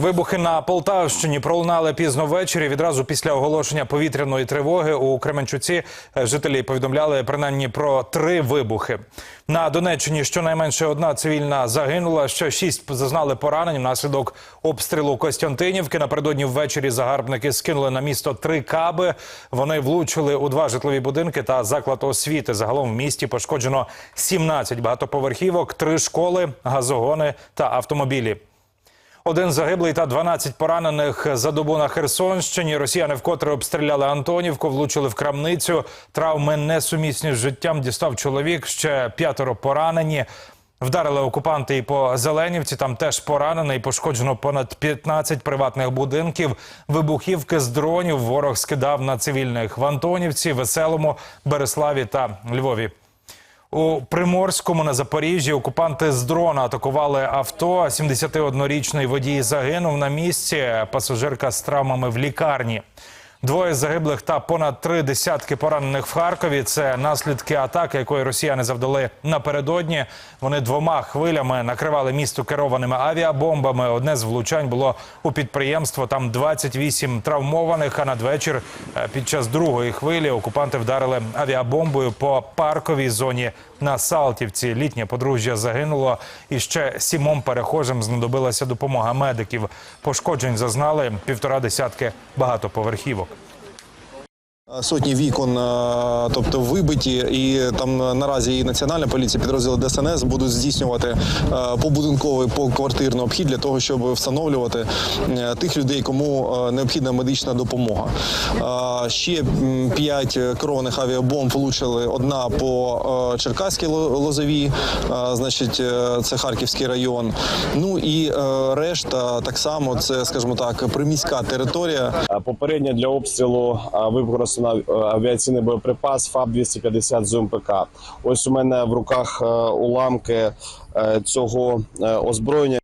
Вибухи на Полтавщині пролунали пізно ввечері. Відразу після оголошення повітряної тривоги у Кременчуці е, жителі повідомляли принаймні про три вибухи. На Донеччині щонайменше одна цивільна загинула. Ще шість зазнали поранень внаслідок обстрілу Костянтинівки. Напередодні ввечері загарбники скинули на місто три каби. Вони влучили у два житлові будинки та заклад освіти. Загалом в місті пошкоджено 17 багатоповерхівок, три школи, газогони та автомобілі. Один загиблий та 12 поранених за добу на Херсонщині. Росіяни вкотре обстріляли Антонівку, влучили в крамницю. Травми несумісні з життям дістав чоловік. Ще п'ятеро поранені. Вдарили окупанти і по Зеленівці. Там теж поранений. Пошкоджено понад 15 приватних будинків. Вибухівки з дронів ворог скидав на цивільних в Антонівці, Веселому, Береславі та Львові. У Приморському на Запоріжжі окупанти з дрона атакували авто. 71-річний водій загинув на місці. Пасажирка з травмами в лікарні. Двоє загиблих та понад три десятки поранених в Харкові. Це наслідки атаки, якої росіяни завдали напередодні. Вони двома хвилями накривали місто керованими авіабомбами. Одне з влучань було у підприємство. Там 28 травмованих. А надвечір е, під час другої хвилі окупанти вдарили авіабомбою по парковій зоні на Салтівці. Літнє подружжя загинуло, і ще сімом перехожим знадобилася допомога медиків. Пошкоджень зазнали півтора десятки багатоповерхівок. Сотні вікон, е, тобто вибиті, і там е, наразі і національна поліція, підрозділи ДСНС будуть здійснювати е, побудинковий поквартирний обхід для того, щоб встановлювати е, тих людей, кому е, необхідна медична допомога. Е, Ще п'ять керованих авіабомб влучили одна по е, Черкаській Ло- Лозовій, е, значить, е, це Харківський район. Ну і е, решта так само, це, скажімо так, приміська територія. А Попередньо для обстрілу а, використано а, авіаційний боєприпас ФАБ-250 з МПК. Ось у мене в руках е, уламки е, цього е, озброєння,